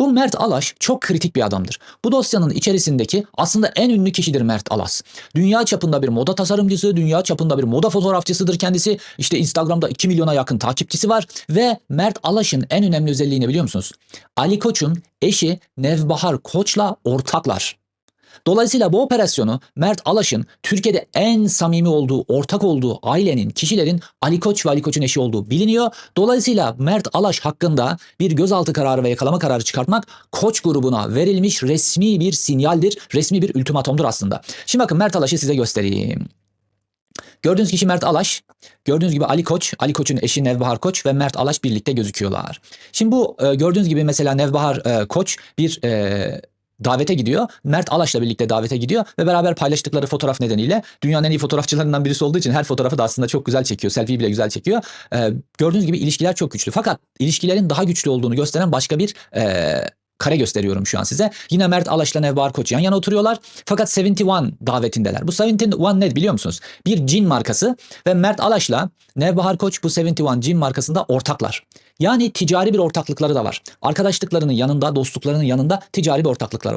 Bu Mert Alaş çok kritik bir adamdır. Bu dosyanın içerisindeki aslında en ünlü kişidir Mert Alas. Dünya çapında bir moda tasarımcısı, dünya çapında bir moda fotoğrafçısıdır kendisi. İşte Instagram'da 2 milyona yakın takipçisi var ve Mert Alaş'ın en önemli özelliği ne biliyor musunuz? Ali Koç'un eşi Nevbahar Koç'la ortaklar. Dolayısıyla bu operasyonu Mert Alaş'ın Türkiye'de en samimi olduğu, ortak olduğu ailenin, kişilerin Ali Koç ve Ali Koç'un eşi olduğu biliniyor. Dolayısıyla Mert Alaş hakkında bir gözaltı kararı ve yakalama kararı çıkartmak Koç grubuna verilmiş resmi bir sinyaldir, resmi bir ultimatomdur aslında. Şimdi bakın Mert Alaş'ı size göstereyim. Gördüğünüz kişi Mert Alaş. Gördüğünüz gibi Ali Koç, Ali Koç'un eşi Nevbahar Koç ve Mert Alaş birlikte gözüküyorlar. Şimdi bu e, gördüğünüz gibi mesela Nevbahar e, Koç bir e, davete gidiyor. Mert Alaş'la birlikte davete gidiyor ve beraber paylaştıkları fotoğraf nedeniyle dünyanın en iyi fotoğrafçılarından birisi olduğu için her fotoğrafı da aslında çok güzel çekiyor. Selfie bile güzel çekiyor. Ee, gördüğünüz gibi ilişkiler çok güçlü. Fakat ilişkilerin daha güçlü olduğunu gösteren başka bir e, kare gösteriyorum şu an size. Yine Mert Alaş'la Nevbahar Koç yan yana oturuyorlar. Fakat 71 davetindeler. Bu 71 ne biliyor musunuz? Bir cin markası ve Mert Alaş'la Nevbahar Koç bu 71 cin markasında ortaklar. Yani ticari bir ortaklıkları da var. Arkadaşlıklarının yanında, dostluklarının yanında ticari bir ortaklıkları var.